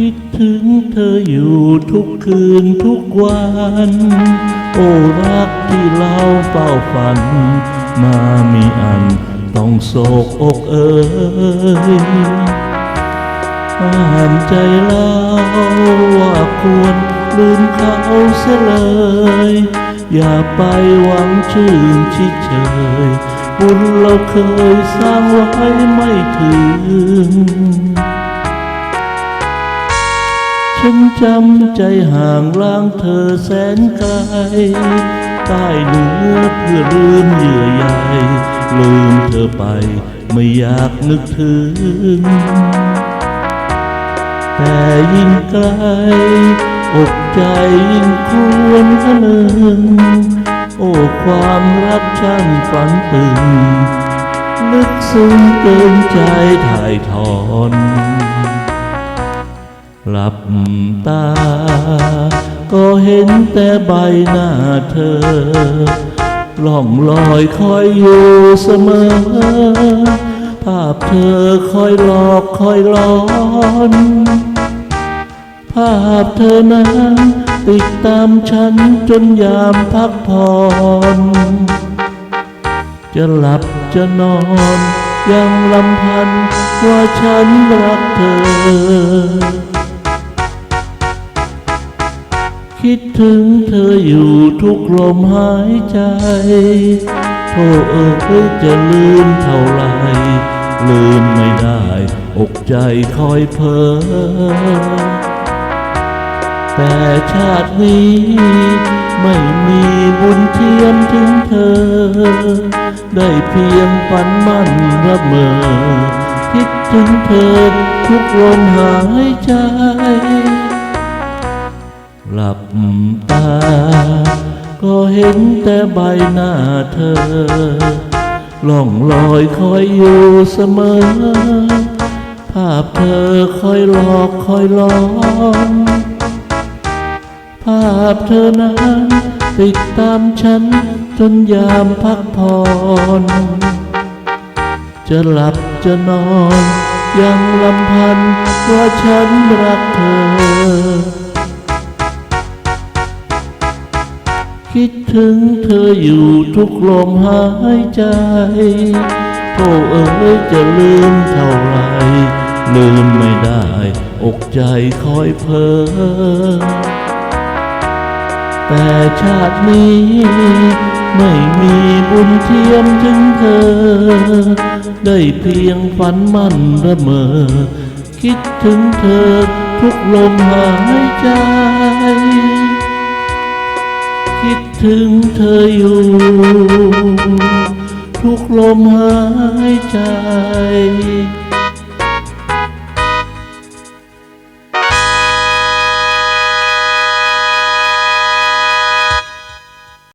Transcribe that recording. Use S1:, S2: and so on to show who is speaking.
S1: คิดถึงเธออยู่ทุกคืนทุกวัน โอ้รักที่เราเฝ้าฝัน มามีอันต้องโศกอกเอ่ยห้ามใจเราว่าควรลืมเขาเสียเลย อย่าไปหวังชื่นชิดเชยบุญเราเคยสร้างไว้ไม่ถึง ฉันจำใจห่างล้างเธอแสนไกลใต้เนื้อเพื่อลืมเหยื่อใยลืมเธอไปไม่อยากนึกถึง แต่ยิ่งไกลอกใจยิ่งควรคะนึงโอ้ความรักช่างฝันตึง ลึกซึ้งเกินใจถ่ายทอน หลับตา ก็เห็นแต่ใบหน้าเธอ ล่องลอยคอยอยู่เสมอ ภาพเธอคอยหลอกคอยหลอน ภาพเธอนั้นติดตามฉันจนยามพักผ่อนจะหลับจะนอนยังลำพันว่าฉันรักเธอ คิดถึงเธออยู่ทุกลมหายใจโทษเอ๋ยจะลืมเท่าไร ลืมไม่ได้ อกใจคอยเพ้อแต่ชาตินี้ไม่มีบุญเทียมถึงเธอ ได้เพียงฝันมั่นระเมอ คิดถึงเธอทุกลมหายใจ หลับตา ก็เห็นแต่ใบหน้าเธอล่องลอยคอยอยู่เสมอ ภาพเธอคอยหลอกคอยหลอนภาพเธอนั้นติดตามฉันจนยามพักผ่อนจะหลับจะนอน ยังลำพันว่าฉันรักเธอ คิดถึงเธออยู่ทุกลมหายใจโธ่เอ๋ยจะลืมเท่าไร ลืมไม่ได้ อกใจคอยเพ้อแต่ชาตินี้ ไม่มีบุญเทียมถึงเธอ ได้เพียงฝันมั่นระเมอ คิดถึงเธอทุกลมหายใจ ถึงเธออยู่ ทุกลมหายใจ